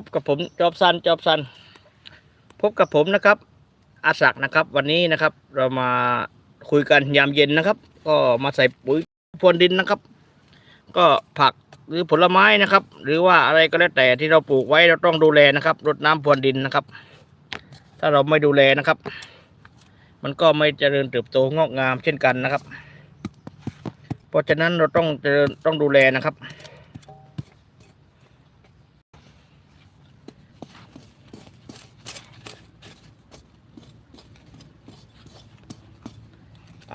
พบกับผมจอบซันจอบซัน พบกับผมนะครับอาศักนะครับ วันนี้นะครับ เรามาคุยกันยามเย็นนะครับ ก็มาใส่ปุ๋ยพรวนดินนะครับ ก็ผักหรือผลไม้นะครับ หรือว่าอะไรก็แล้วแต่ที่เราปลูกไว้เราต้องดูแลนะครับรดน้ำพรวนดินนะครับ ถ้าเราไม่ดูแลนะครับ มันก็ไม่เจริญเติบโตงอกงามเช่นกันนะครับ เพราะฉะนั้นเราต้องเจริญต้องดูแลนะครับ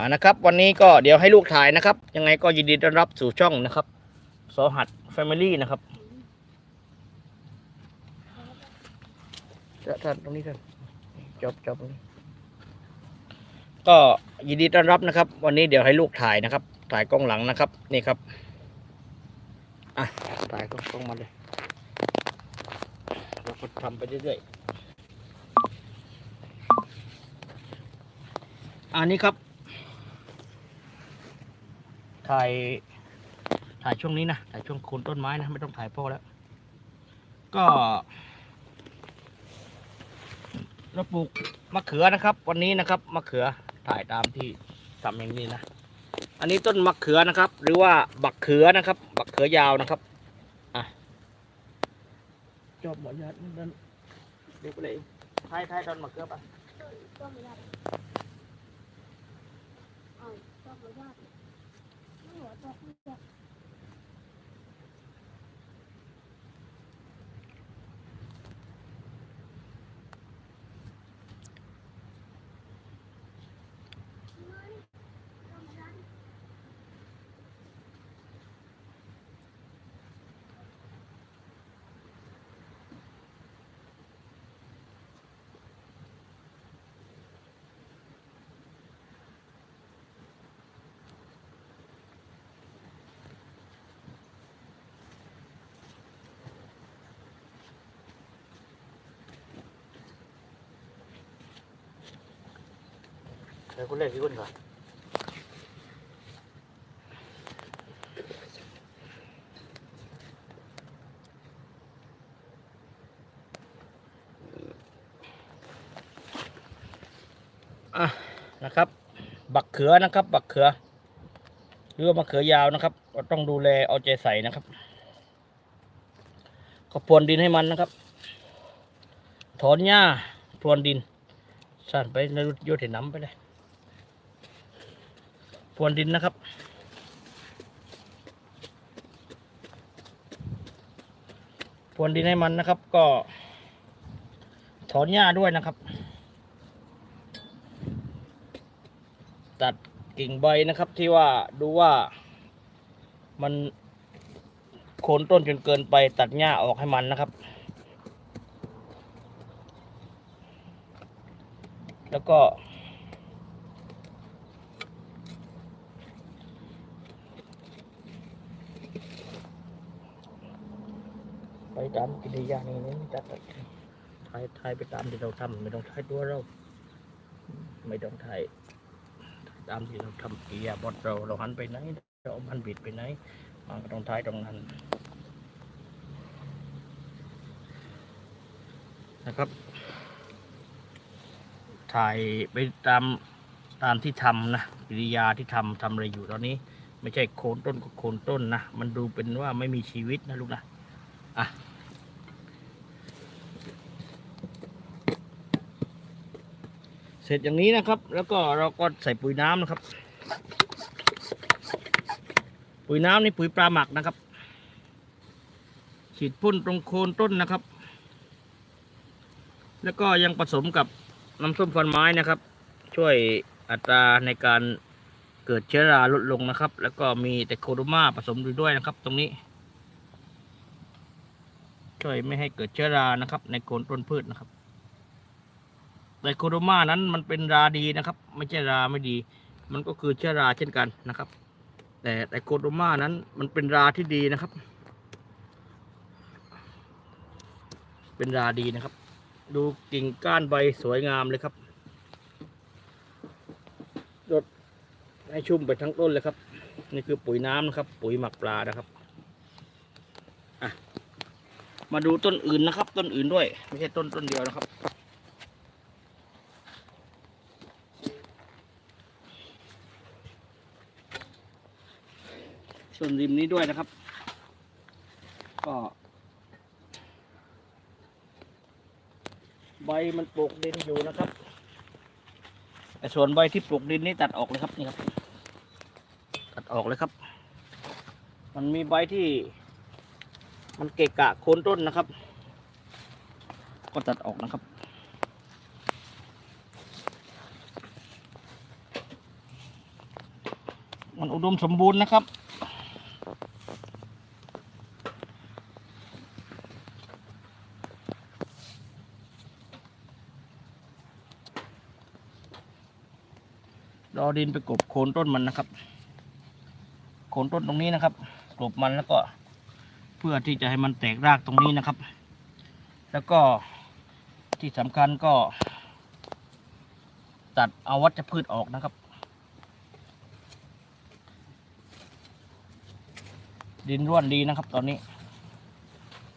อ่านะครับ วันนี้ก็เดี๋ยวให้ลูกถ่ายนะครับ ยังไงก็ยินดีต้อนรับสู่ช่องนะครับสอหัดแฟมิลี่นะครับจะท่านตรงนี้ท่านจบจบตรงนี้ก็ยินดีต้อนรับนะครับ วันนี้เดี๋ยวให้ลูกถ่ายนะครับ ถ่ายกล้องหลังนะครับ นี่ครับอะถ่ายกล้องมาเลยเราก็ทำไปเรื่อยๆอันนี้ครับ ถ่าย ถ่ายช่วงนี้นะ ถ่ายช่วงโคนต้นไม้นะ ไม่ต้องถ่ายพ่อแล้ว ก็เราปลูกมะเขือนะครับ วันนี้นะครับมะเขือถ่ายตามที่ทำอย่างนี้นะ อันนี้ต้นมะเขือนะครับ หรือว่าบักเขือนะครับ บักเขือยาวนะครับ อะจบหมดยอดนั่นเดี๋ยวไปเลยถ่ายถ่ายต้นมะเขือปะก็ไม่ได้เอาก็ ไม่ได้วคุณเล่นที่คุณก่อนอะนะครับ บักเขือนะครับ บักเขือหรือว่ามะเขือยาวนะครับก็ต้องดูแลเอาใจใส่นะครับก็พรวนดินให้มันนะครับ ถอนหญ้าพรวนดินสั่นไปในโยเทน้ำไปเลย พรวนดินนะครับ พรวนดินให้มันนะครับ ก็ ถอนหญ้าด้วยนะครับ ตัดกิ่งใบนะครับที่ว่าดูว่ามันโคนต้นจนเกินไปตัดหญ้าออกให้มันนะครับ แล้วก็ ไปตามกิริยานี้นี่จัดถ่ายถ่ายไปตามที่เราทำไม่ต้องถ่ายตัวเรา ไม่ต้องถ่ายตามที่เราทำกิริยาบทเราเราหันไปไหนเรามันบิดไปไหนมันก็ต้องท้ายตรงนั้นนะครับ ถ่ายไปตามตามที่ทำนะกิริยาที่ทำทำอะไรอยู่ตอนนี้ ไม่ใช่โคนต้นก็โคนต้นนะ มันดูเป็นว่าไม่มีชีวิตนะลูกนะ อะเสร็จอย่างนี้นะครับ แล้วก็เราก็ใส่ปุ๋ยน้ำนะครับ ปุ๋ยน้ำนี่ปุ๋ยปลาหมักนะครับ ฉีดพ่นตรงโคนต้นนะครับ แล้วก็ยังผสมกับน้ำส้มฟันไม้นะครับ ช่วยอัตราในการเกิดเชื้อราลดลงนะครับ แล้วก็มีแต่โคโดมาผสมอยู่ด้วยนะครับ ตรงนี้ ช่วยไม่ให้เกิดเชื้อรานะครับ ในโคนต้นพืชนะครับไดโคโดมานั้นมันเป็นราดีนะครับ ไม่ใช่ราไม่ดี มันก็คือเชื้อราเช่นกันนะครับ แต่ไดโคโดมานั้นมันเป็นราที่ดีนะครับ เป็นราดีนะครับ ดูกิ่งก้านใบสวยงามเลยครับรดให้ชุ่มไปทั้งต้นเลยครับ นี่คือปุ๋ยน้ำนะครับ ปุ๋ยหมักปลานะครับ มาดูต้นอื่นนะครับ ต้นอื่นด้วย ไม่ใช่ต้นต้นเดียวนะครับ ส่วนริมนี้ด้วยนะครับ ก็ใบมันปลูกดินอยู่นะครับแต่ส่วนใบที่ปลูกดินนี่ตัดออกเลยครับนี่ครับ ตัดออกเลยครับ มันมีใบที่ มันเกะกะโคนต้นนะครับ ก็ตัดออกนะครับมันอุดมสมบูรณ์นะครับ รอดินไปกบโคนต้นมันนะครับ โคนต้นตรงนี้นะครับ กลบมันแล้วก็ เพื่อที่จะให้มันแตกรากตรงนี้นะครับ แล้วก็ที่สำคัญก็ ตัดเอาวัชพืชออกนะครับ ดินร่วนดีนะครับ ตอนนี้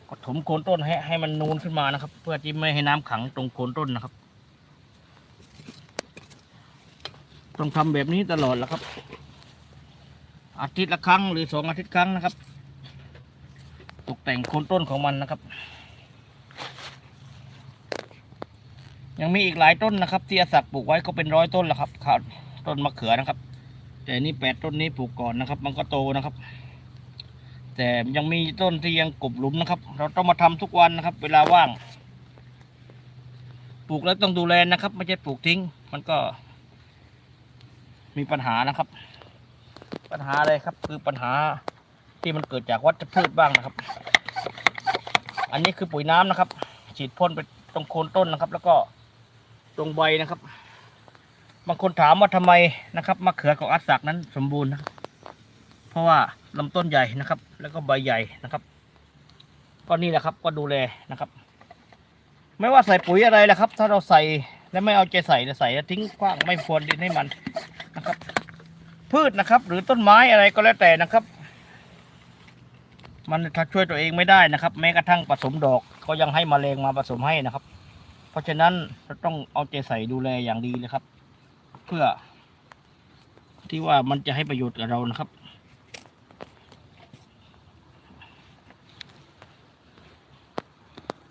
ก็ถมโคนต้นให้ให้มันนูนขึ้นมานะครับ เพื่อที่ไม่ให้น้ำขังตรงโคนต้นนะครับต้องทำแบบนี้ตลอดแหละครับ อาทิตย์ละครั้งหรือสองอาทิตย์ครั้งนะครับ แต่งโคนต้นของมันนะครับ ยังมีอีกหลายต้นนะครับ ที่อาศักปลูกไว้ก็เป็นร้อยต้นแล้วครับครับต้นมะเขือนะครับ แต่นี่แปดต้นนี้ปลูกก่อนนะครับ มันก็โตนะครับ แต่ยังมีต้นที่ยังกบหลุมนะครับ เราต้องมาทำทุกวันนะครับ เวลาว่าง ปลูกแล้วต้องดูแลนะครับ ไม่ใช่ปลูกทิ้ง มันก็ มีปัญหานะครับ ปัญหาอะไรครับ คือปัญหาที่มันเกิดจากวัชพืชบ้างนะครับ อันนี้คือปุ๋ยน้ำนะครับ ฉีดพ่นไปตรงโคนต้นนะครับ แล้วก็ตรงใบนะครับ บางคนถามว่าทำไมนะครับมะเขือของอัศสักนั้นสมบูรณ์นะครับเพราะว่าลำต้นใหญ่นะครับ แล้วก็ใบใหญ่นะครับ ก็นี่แหละครับ ก็ดูแลนะครับ ไม่ว่าใส่ปุ๋ยอะไรแหละครับ ถ้าเราใส่แล้วไม่เอาใจใส่ใส่แล้วทิ้งกว้างไม่พรวนดินให้มันนะครับ พืชนะครับ หรือต้นไม้อะไรก็แล้วแต่นะครับ มันถ้าช่วยตัวเองไม่ได้นะครับ แม้กระทั่งผสมดอกก็ยังให้มแมลงมาผสมให้นะครับ เพราะฉะนั้นเราต้องเอาใจใส่ดูแลอย่างดีเลยครับ เพื่อ ที่ว่ามันจะให้ประโยชน์กับเรานะครับ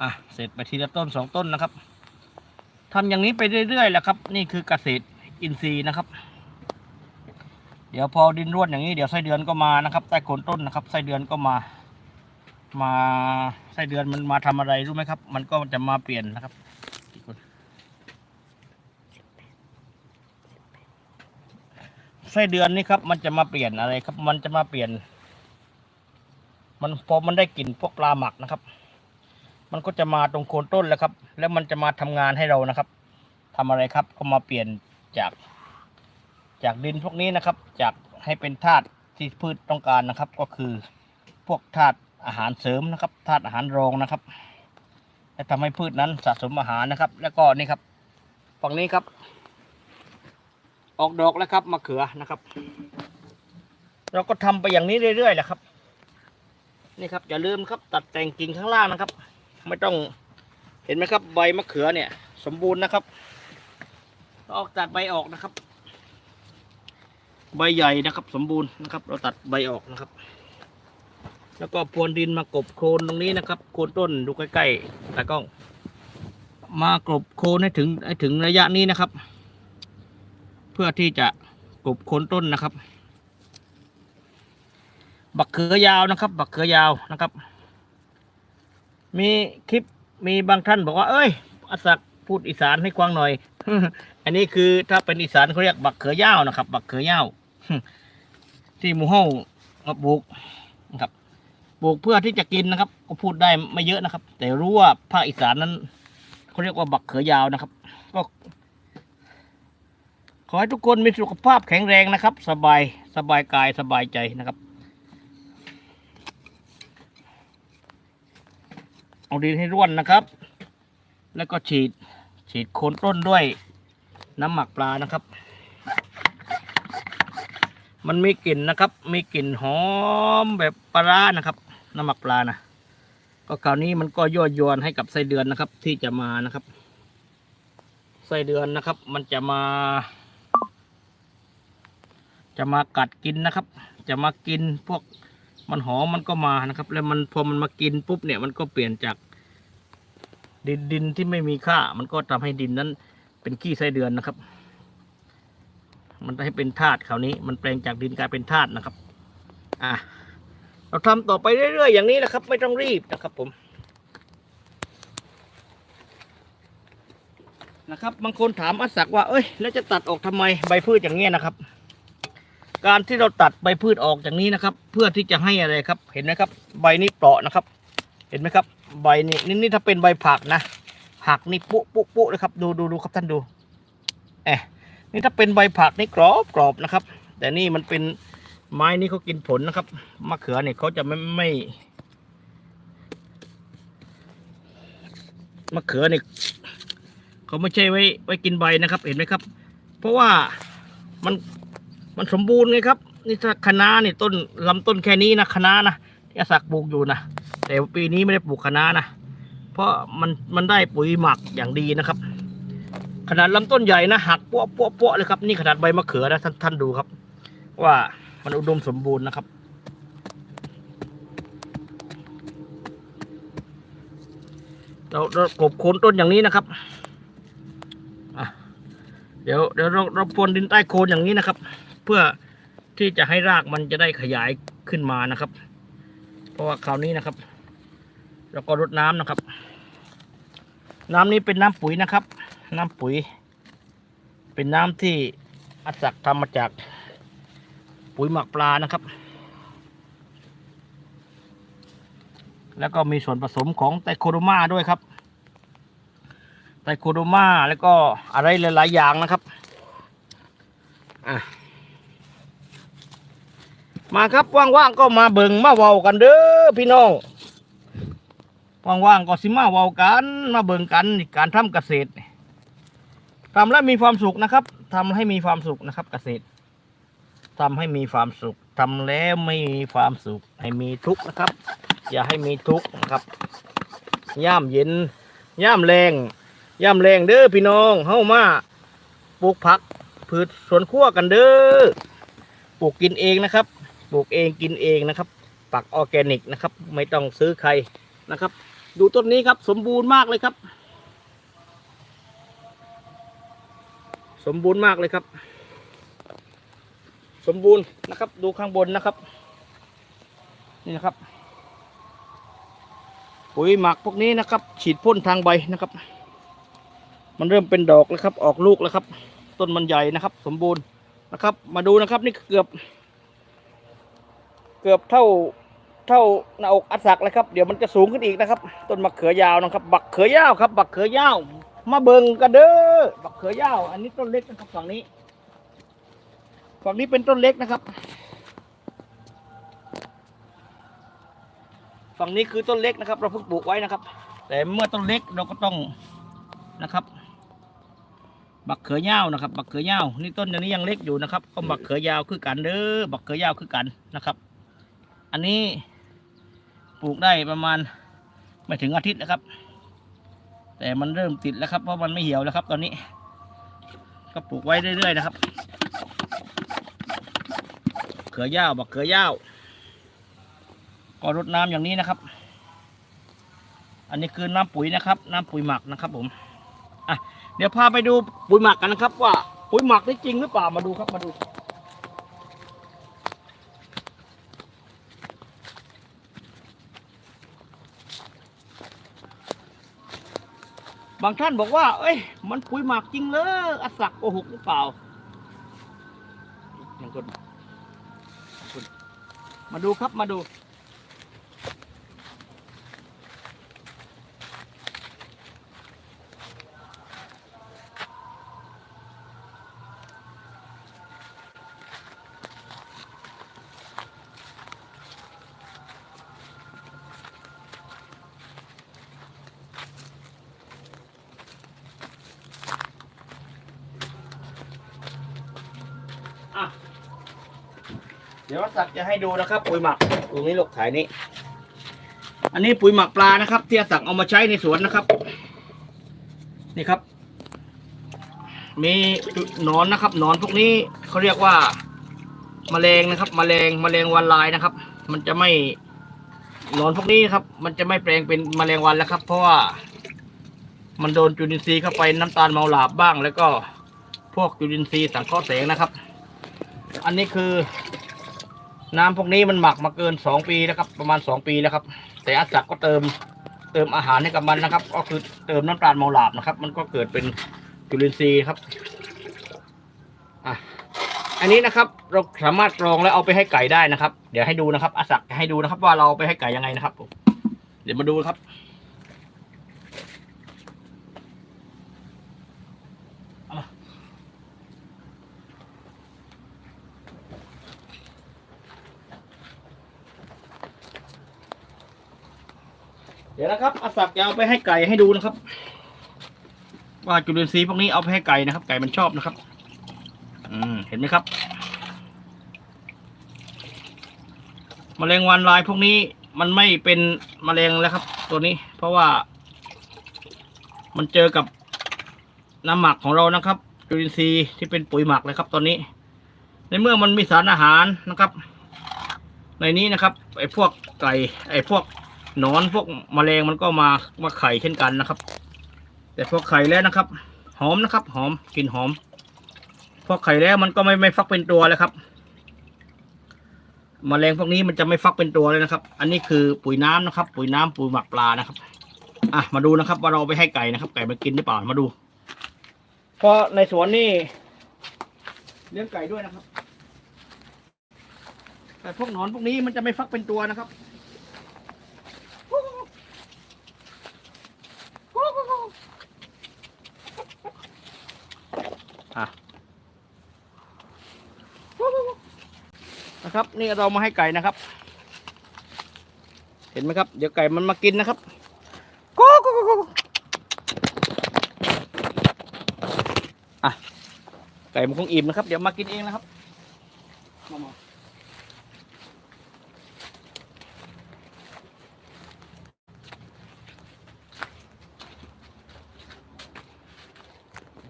อะเสร็จไปทีละต้นสองต้นนะครับทำอย่างนี้ไปเรื่อยๆแหละครับ นี่คือเกษตรอินทรีย์นะครับ เดี๋ยวพอดินร่วนอย่างนี้เดี๋ยวไส้เดือนก็มานะครับใต้โคนต้นนะครับไส้เดือนก็มา มาไส้เดือนมันมาทำอะไรรู้ไหมครับ มันก็จะมาเปลี่ยนนะครับที่คนไส้เดือนนี่ครับ มันจะมาเปลี่ยนอะไรครับ มันจะมาเปลี่ยน มันพอมันได้กลิ่นพวกปลาหมักนะครับ มันก็จะมาตรงโคนต้นแล้วครับ แล้วมันจะมาทำงานให้เรานะครับทำอะไรครับ ก็มาเปลี่ยนจาก จากดินพวกนี้นะครับ จากให้เป็นธาตุที่พืชต้องการนะครับ ก็คือพวกธาตุ อาหารเสริมนะครับธาตุอาหารรองนะครับและทำให้พืชนั้นสะสมอาหารนะครับ แล้วก็นี่ครับฝั่งนี้ครับ ออกดอกแล้วครับมะเขือนะครับ เราก็ทำไปอย่างนี้เรื่อยๆแหละครับ นี่ครับอย่าลืมครับ ตัดแต่งกิ่งข้างล่างนะครับ ไม่ต้องเห็นไหมครับ ใบมะเขือเนี่ย สมบูรณ์นะครับออกตัดใบออกนะครับ ใบใหญ่นะครับ สมบูรณ์นะครับ เราตัดใบออกนะครับ แล้วก็พรวนดินมากบโคลนตรงนี้นะครับ โคนต้นดูใกล้ๆตากล้อง มากบโคลนให้ถึงให้ถึงระยะนี้นะครับ เพื่อที่จะกบโคนต้นนะครับ บักเขือยาวนะครับ บักเขือยาวนะครับ มีคลิปมีบางท่านบอกว่า เอ้ยอาศักพูดอีสานให้กว้างหน่อย อันนี้คือถ้าเป็นอีสานเขาเรียกบักเขือยาวนะครับ บักเขือยาวที่หมู่เฮามาปลูกนะครับ ปลูกเพื่อที่จะกินนะครับ ก็พูดได้ไม่เยอะนะครับ แต่รู้ว่าภาคอีสานนั้นเขาเรียกว่าบักเขือยาวนะครับ ก็ ขอให้ทุกคนมีสุขภาพแข็งแรงนะครับ สบายสบายกายสบายใจนะครับ เอาดินให้ร่วนนะครับ แล้วก็ฉีดฉีดโคนต้นด้วยน้ำหมักปลานะครับ มันมีกลิ่นนะครับ มีกลิ่นหอมแบบปลาร้านะครับ น้ำหมักปลานะก็คราวนี้มันก็ยั่วยวนให้กับไส้เดือนนะครับ ที่จะมานะครับ ไส้เดือนนะครับ มันจะมา จะมากัดกินนะครับ จะมากินพวกมันหอมมันก็มานะครับ แล้วมันพอมันมากินปุ๊บเนี่ยมันก็เปลี่ยนจากดินดินที่ไม่มีค่า มันก็ทำให้ดินนั้น เป็นขี้ไส้เดือนนะครับ มันให้เป็นธาตุคราวนี้ มันแปลงจากดินกลายเป็นธาตุนะครับ อะ เราทำต่อไปเรื่อยๆอย่างนี้นะครับ ไม่ต้องรีบนะครับผมนะครับบางคนถามอัศักว่าเอ้ยแล้วจะตัดออกทำไมใบพืชอย่างเงี้ยนะครับ การที่เราตัดใบพืชออกอย่างนี้นะครับ เพื่อที่จะให้อะไรครับ เห็นไหมครับ ใบนี้เปราะนะครับ เห็นไหมครับ ใบนี้นี่นี่ถ้าเป็นใบผักนะผักนี่ปุ๊ปุ๊ปุ๊นะครับ ดูดูดูครับท่านดูเอะนี่ถ้าเป็นใบผักนี่กรอบกรอบนะครับ แต่นี่มันเป็น ไม้นี่เขากินผลนะครับ มะเขือเนี่ยเขาจะไม่ไม่ มะเขือเนี่ยเขาไม่ใช่ไว้ไว้กินใบนะครับ เห็นไหมครับ เพราะว่ามันมันสมบูรณ์ไงครับ นี่ถ้าคะน้านี่ต้นลำต้นแค่นี้นะคะน้านะที่อาศักปลูกอยู่นะแต่ปีนี้ไม่ได้ปลูกคะน้านะเพราะมันมันได้ปุ๋ยหมักอย่างดีนะครับ ขนาดลำต้นใหญ่นะหักปั้วปั้วปั้วเลยครับ นี่ขนาดใบมะเขือนะท่านท่านดูครับ ว่า มันอุดมสมบูรณ์นะครับ เราเรากบโคนต้นอย่างนี้นะครับเดี๋ยวเดี๋ยวเราเราพรวนดินใต้โคนอย่างนี้นะครับ เพื่อที่จะให้รากมันจะได้ขยายขึ้นมานะครับ เพราะว่าคราวนี้นะครับแล้วก็รดน้ำนะครับ น้ำนี้เป็นน้ำปุ๋ยนะครับ น้ำปุ๋ย เป็นน้ำที่อัศกทำมาจาก ปุ๋ยหมักปลานะครับ แล้วก็มีส่วนผสมของไตโคโดมาด้วยครับ ไตโคโดมาแล้วก็อะไรหลายๆอย่างนะครับอะมาครับว่างๆก็มาเบิ่งมาเว้ากันเด้อพี่น้องว่างๆก็สิมาเว้ากันมาเบิ่งกันการทำเกษตรทำแล้วมีความสุขนะครับทำให้มีความสุขนะครับเกษตร ทำให้มีความสุขทำแล้วไม่มีความสุข ให้มีทุกข์นะครับ อย่าให้มีทุกข์นะครับ ย่ามเย็น ย่ามแรง ย่ามแรงเด้อพี่น้องเฮ้ามาปลูกผักพืชสวนครัวกันเด้อปลูกกินเองนะครับปลูกเองกินเองนะครับ ปักออร์แกนิกนะครับ ไม่ต้องซื้อใครนะครับ ดูต้นนี้ครับ สมบูรณ์มากเลยครับ สมบูรณ์มากเลยครับ สมบูรณ์นะครับ ดูข้างบนนะครับ นี่นะครับ ปุ๋ยหมักพวกนี้นะครับ ฉีดพ่นทางใบนะครับ มันเริ่มเป็นดอกแล้วครับ ออกลูกแล้วครับ ต้นมันใหญ่นะครับ สมบูรณ์นะครับ มาดูนะครับ นี่เกือบ เกือบเท่าเท่าหน้าอกอัดสักเลยครับ เดี๋ยวมันจะสูงขึ้นอีกนะครับ ต้นมะเขือยาวนะครับ บักเขือยาวครับ บักเขือยาว มาเบิงกันเด้อ บักเขือยาว อันนี้ต้นเล็กนะครับฝั่งนี้ ฝั่งนี้เป็นต้นเล็กนะครับ ฝั่งนี้คือต้นเล็กนะครับ เราเพิ่งปลูกไว้นะครับ แต่เมื่อต้นเล็กเราก็ต้องนะครับบักเขือยาวนะครับ บักเขือยาวนี่ต้นอย่างนี้ยังเล็กอยู่นะครับ ก็บักเขือยาวคือกันเด้อบักเขือยาวคือกันนะครับ อันนี้ปลูกได้ประมาณไม่ถึงอาทิตย์นะครับ แต่มันเริ่มติดแล้วครับเพราะมันไม่เหี่ยวแล้วครับ ตอนนี้ ก็ปลูกไว้เรื่อยๆนะครับ เขือยาวบักเขือยาวก็รดน้ำอย่างนี้นะครับ อันนี้คือน้ำปุ๋ยนะครับ น้ำปุ๋ยหมักนะครับ ผมอะเดี๋ยวพาไปดูปุ๋ยหมักกันนะครับ ว่าปุ๋ยหมักได้จริงหรือเปล่ามาดูครับมาดูบางท่านบอกว่า เอ้ย มันปุ๋ยหมักจริงเลยอสักโกหกหรือเปล่าอย่างคน มาดูครับมาดู ดี๋ยวสักจะให้ดูนะครับ ปุ๋ยหมักตรงนี้ลูกถ่ายนี้ อันนี้ปุ๋ยหมักปลานะครับที่อาศักดิ์เอามาใช้ในสวนนะครับ นี่ครับ มีนอนนะครับนอนพวกนี้เขาเรียกว่าแมลงนะครับ แมลงแมลงวันลายนะครับ มันจะไม่นอนพวกนี้ครับ มันจะไม่แปลงเป็นแมลงวันแล้วครับ เพราะว่ามันโดนจุลินทรีย์เข้าไปน้ำตาลเมาหลาบบ้าง แล้วก็พวกจุลินทรีย์สังเคราะห์แสงนะครับ อันนี้คือ น้ำพวกนี้มันหมักมาเกินสองปีแล้วครับ ประมาณสองปีแล้วครับ แต่อาจักก็เติมเติมอาหารให้กับมันนะครับ ก็คือเติมน้ำตาลเมาหลาบนะครับ มันก็เกิดเป็นจุลินทรีย์ครับอะอันนี้นะครับ เราสามารถกรองแล้วเอาไปให้ไก่ได้นะครับ เดี๋ยวให้ดูนะครับอาศักให้ดูนะครับ ว่าเราเอาไปให้ไก่ยังไงนะครับผมเดี๋ยวมาดูครับ เดี๋ยวนะครับอาศักจะเอาไปให้ไก่ให้ดูนะครับ ว่าจุลินทรีย์พวกนี้เอาไปให้ไก่นะครับ ไก่มันชอบนะครับ อืมเห็นไหมครับมแมลงวันลายพวกนี้มันไม่เป็นมแมลงแล้วครับ ตัวนี้ เพราะว่า มันเจอกับน้ำหมักของเรานะครับจุลินทรีย์ที่เป็นปุ๋ยหมักเลยครับ ตอนนี้ ในเมื่อมันมีสารอาหารนะครับ ในนี้นะครับไอ้พวกไก่ไอ้พวก หนอนพวกแมลงมันก็มามาไข่เช่นกันนะครับ แต่พวกไข่แล้วนะครับ หอมนะครับ หอมกลิ่นหอม พอไข่แล้วมันก็ไม่ไม่ฟักเป็นตัวแล้วครับแมลงพวกนี้มันจะไม่ฟักเป็นตัวเลยนะครับ อันนี้คือปุ๋ยน้ำนะครับ ปุ๋ยน้ำปุ๋ยหมักปลานะครับอะมาดูนะครับ ว่าเราเอาไปให้ไก่นะครับ ไก่มันกินหรือเปล่ามาดูเพราะในสวนนี่เลี้ยงไก่ด้วยนะครับ แต่พวกหนอนพวกนี้มันจะไม่ฟักเป็นตัวนะครับ อะนะครับ นี่เรามาให้ไก่นะครับ เห็นไหมครับ เดี๋ยวไก่มันมากินนะครับโก้โกโกโก้อะไก่มันคงอิ่มนะครับ เดี๋ยวมากินเองนะครับมามา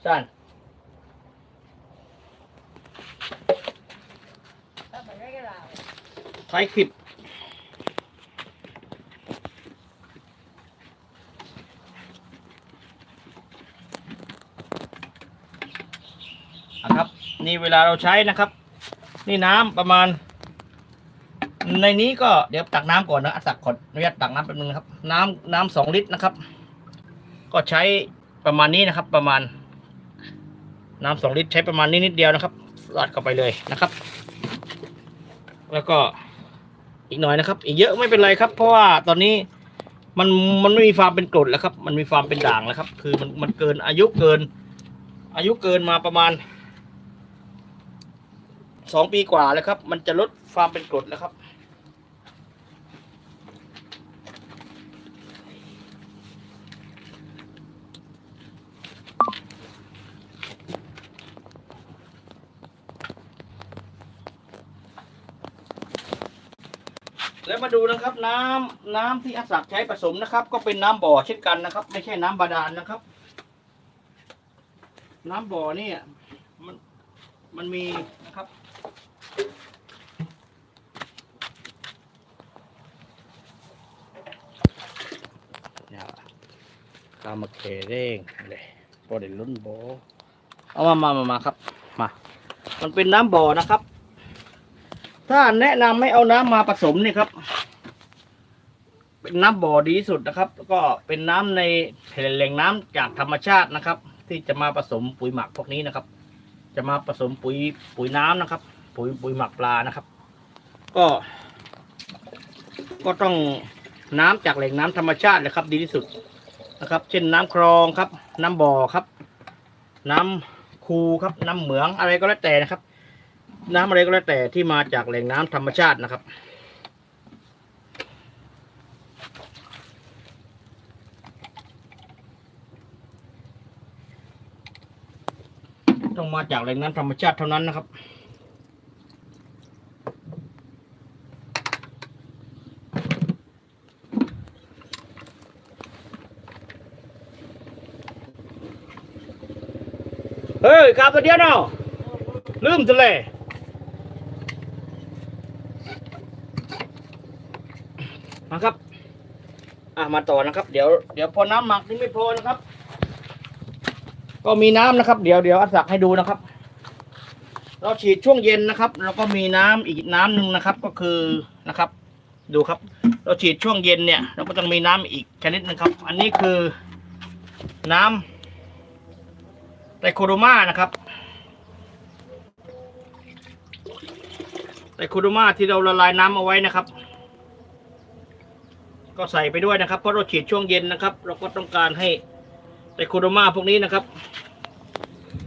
สั้น ใช้คลิปนะครับ นี่เวลาเราใช้นะครับ นี่น้ำประมาณ ในนี้ก็เดี๋ยวตักน้ำก่อนนะอาตักขออนุญาตตักน้ำแป๊บนึงนะครับ น้ำน้ำสองลิตรนะครับ ก็ใช้ประมาณนี้นะครับ ประมาณ น้ำสองลิตรใช้ประมาณนี้นิดเดียวนะครับสาดเข้าไปเลยนะครับ แล้วก็ อีกหน่อยนะครับ อีกเยอะไม่เป็นไรครับ เพราะว่าตอนนี้มันมันไม่มีความเป็นกรดแล้วครับ มันมีความเป็นด่างแล้วครับ คือมันมันเกินอายุเกิน อายุเกินมาประมาณสองปีกว่าแล้วครับ มันจะลดความเป็นกรดแล้วครับ แล้วมาดูนะครับน้ำน้ำที่อาศักใช้ผสมนะครับ ก็เป็นน้ำบ่อเช่นกันนะครับ ไม่ใช่น้ำบาดาลนะครับ น้ำบ่อเนี่ยมันมันมีนะครับเนี่ามาเคเร่งเลยโปรเดลุ้นโบเอามามามามาครับ มา มันเป็นน้ำบ่อนะครับ ถ้าแนะนำไม่เอาน้ำมาผสมเนี่ยครับ เป็นน้ำบ่อดีสุดนะครับแล้วก็เป็นน้ำในแหล่งน้ำจากธรรมชาตินะครับ ที่จะมาผสมปุ๋ยหมักพวกนี้นะครับ จะมาผสมปุ๋ยปุ๋ยน้ำนะครับ ปุ๋ยปุ๋ยหมักปลานะครับ ก็ ก็ต้องน้ำจากแหล่งน้ำธรรมชาติเลยครับ ดีที่สุดนะครับ เช่นน้ำคลองครับ น้ำบ่อครับ น้ำคูครับ น้ำเหมืองอะไรก็แล้วแต่นะครับ น้ำอะไรก็แล้วแต่ที่มาจากแหล่งน้ำธรรมชาตินะครับ ต้องมาจากแหล่งน้ำธรรมชาติเท่านั้นนะครับเฮ้ยครับมาเดียวเนาะลืมจะเลย ยมาครับ อะมาต่อนะครับ เดี๋ยวเดี๋ยวพอน้ำหมักนี่ไม่พอนะครับ ก็มีน้ำนะครับ เดี๋ยวเดี๋ยวอัดสักให้ดูนะครับ เราฉีดช่วงเย็นนะครับ แล้วก็มีน้ำอีกน้ำหนึ่งนะครับ ก็คือนะครับ ดูครับ เราฉีดช่วงเย็นเนี่ย เราก็ต้องมีน้ำอีกชนิดนึงครับ อันนี้คือน้ำไตรโคโดมานะครับไตรโคโดมาที่เราละลายน้ำเอาไว้นะครับ ก็ใส่ไปด้วยนะครับ เพราะเราฉีดช่วงเย็นนะครับ เราก็ต้องการให้ไดโคโดมาพวกนี้นะครับ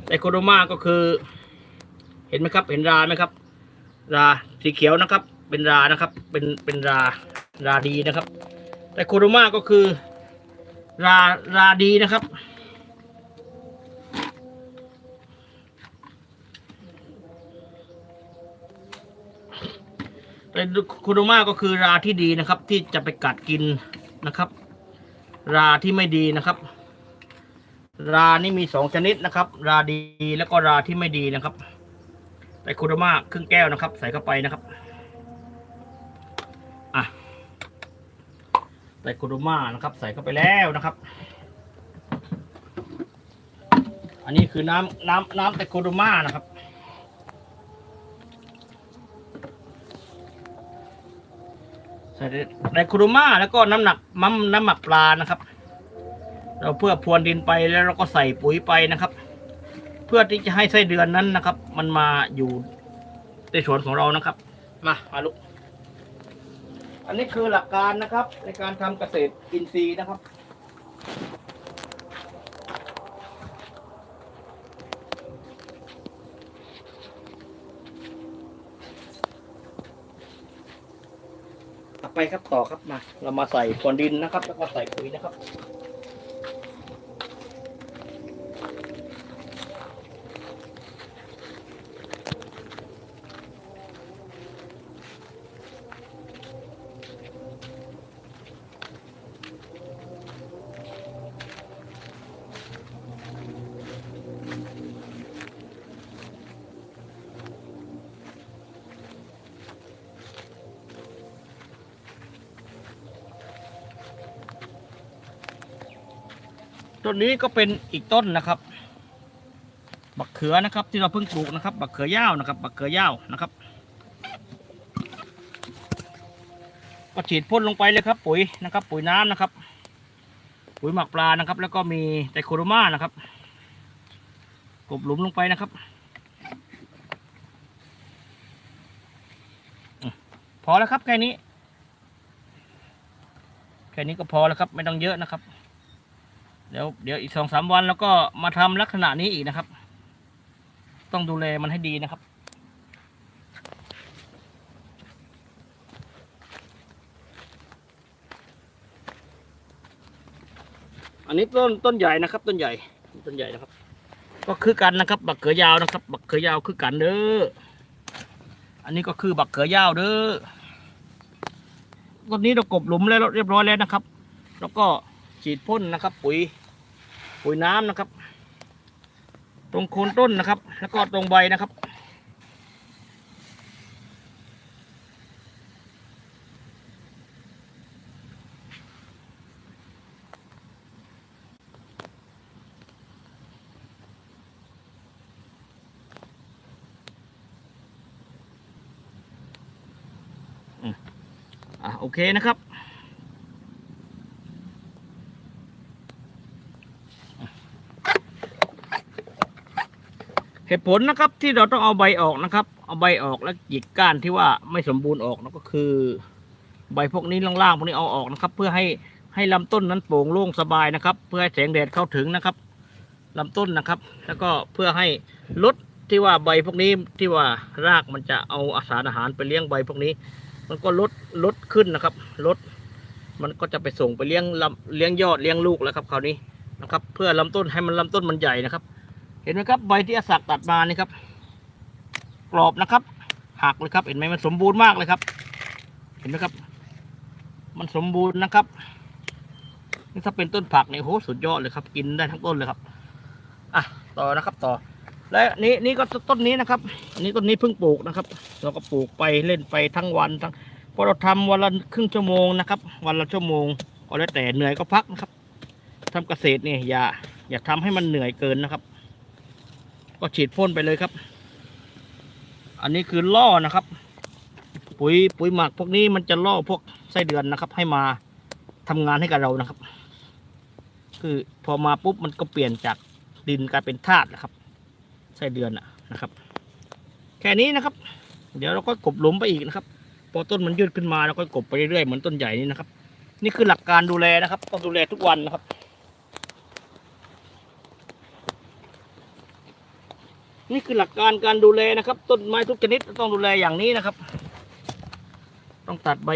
ไดโคโดมาก็คือ เห็นไหมครับ เห็นราไหมครับ ราสีเขียวนะครับ เป็นรานะครับ เป็นเป็นราราดีนะครับไดโคโดมาก็คือ ราราดีนะครับ คโดมาก็คือราที่ดีนะครับ ที่จะไปกัดกินนะครับ ราที่ไม่ดีนะครับ รานี่มีสองชนิดนะครับ ราดีแล้วก็ราที่ไม่ดีนะครับไตรโคโดมาครึ่งแก้วนะครับ ใส่เข้าไปนะครับอะไตรโคโดมานะครับ ใส่เข้าไปแล้วนะครับ อันนี้คือน้ำน้ำน้ำไตรโคโดมานะครับ ไตรโคโดมาแล้วก็น้ำหนักมัมน้ำหมักปลานะครับ เราเพื่อพรวนดินไปแล้วเราก็ใส่ปุ๋ยไปนะครับ เพื่อที่จะให้ไส้เดือนนั้นนะครับ มันมาอยู่ในสวนของเรานะครับ มามาลุกอันนี้คือหลักการนะครับ ในการทำเกษตรอินทรีย์นะครับ ไปครับต่อครับมา เรามาใส่พรวนดินนะครับ แล้วก็ใส่ปุ๋ยนะครับ ต้นนี้ก็เป็นอีกต้นนะครับ บักเขือนะครับ ที่เราเพิ่งปลูกนะครับ บักเขือยาวนะครับ บักเขือยาวนะครับก็ฉีดพ่นลงไปเลยครับ ปุ๋ยนะครับ ปุ๋ยน้ำนะครับ ปุ๋ยหมักปลานะครับ แล้วก็มีไตโคโรมานะครับ กบหลุมลงไปนะครับ พอแล้วครับแค่นี้ แค่นี้ก็พอแล้วครับ ไม่ต้องเยอะนะครับ ดี๋ยวเดี๋ยวอีกสองสามวันแล้วก็มาทำลักษณะนี้อีกนะครับ ต้องดูแลมันให้ดีนะครับ อันนี้ต้นต้นใหญ่นะครับ ต้นใหญ่ต้นใหญ่นะครับ ก็คือกันนะครับ บักเขือยาวนะครับ บักเขือยาวคือกันเด้ออันนี้ก็คือบักเขือยาวเด้อต้นนี้เรากบหลุมแล้วเรียบร้อยแล้วนะครับ แล้วก็ฉีดพ่นนะครับ ปุ๋ย ปุ๋ยน้ำนะครับ ตรงโคนต้นนะครับ แล้วก็ตรงใบนะครับอืมอะโอเคนะครับ เหตุผลนะครับที่เราต้องเอาใบออกนะครับ เอาใบออกแล้วหยิกก้านที่ว่าไม่สมบูรณ์ออกนั่นก็คือ ใบพวกนี้ล่างๆพวกนี้เอาออกนะครับ เพื่อให้ให้ลำต้นนั้นโปร่งโล่งสบายนะครับ เพื่อให้แสงแดดเข้าถึงนะครับลำต้นนะครับ แล้วก็เพื่อให้ลดที่ว่าใบพวกนี้ที่ว่ารากมันจะเอาอาสารอาหารไปเลี้ยงใบพวกนี้ มันก็ลดลดขึ้นนะครับลดมันก็จะไปส่งไปเลี้ยงลำเลี้ยงยอดเลี้ยงลูกแล้วครับคราวนี้นะครับ เพื่อลำต้นให้มันลำต้นมันใหญ่นะครับ เห็นไหมครับใบที่อาศักตัดมานี่ครับ กรอบนะครับหักเลยครับ เห็นไหมมันสมบูรณ์มากเลยครับ เห็นไหมครับ มันสมบูรณ์นะครับนี่ถ้าเป็นต้นผักเนี่ยโหสุดยอดเลยครับ กินได้ทั้งต้นเลยครับอะต่อนะครับต่อ และนี่นี่ก็ต้นนี้นะครับอันนี้ต้นนี้เพิ่งปลูกนะครับ เราก็ปลูกไปเล่นไปทั้งวันทั้งพอเราทำวันละครึ่งชั่วโมงนะครับ วันละชั่วโมงก็แล้วแต่เหนื่อยก็พักนะครับทำเกษตรเนี่ยอย่าอย่าทำให้มันเหนื่อยเกินนะครับ ก็ฉีดพ่นไปเลยครับ อันนี้คือล่อนะครับ ปุ๋ยปุ๋ยหมักพวกนี้มันจะล่อพวกไส้เดือนนะครับ ให้มาทำงานให้กับเรานะครับ คือพอมาปุ๊บมันก็เปลี่ยนจากดินกลายเป็นธาตุนะครับไส้เดือนอะนะครับ แค่นี้นะครับ เดี๋ยวเราก็กบหลุมไปอีกนะครับพอต้นมันยืดขึ้นมาเราก็กบไปเรื่อยๆเหมือนต้นใหญ่นี่นะครับ นี่คือหลักการดูแลนะครับต้องดูแลทุกวันนะครับ นี่คือหลักการการดูแลนะครับ ต้นไม้ทุกชนิดต้องดูแลอย่างนี้นะครับ ต้องตัดใบ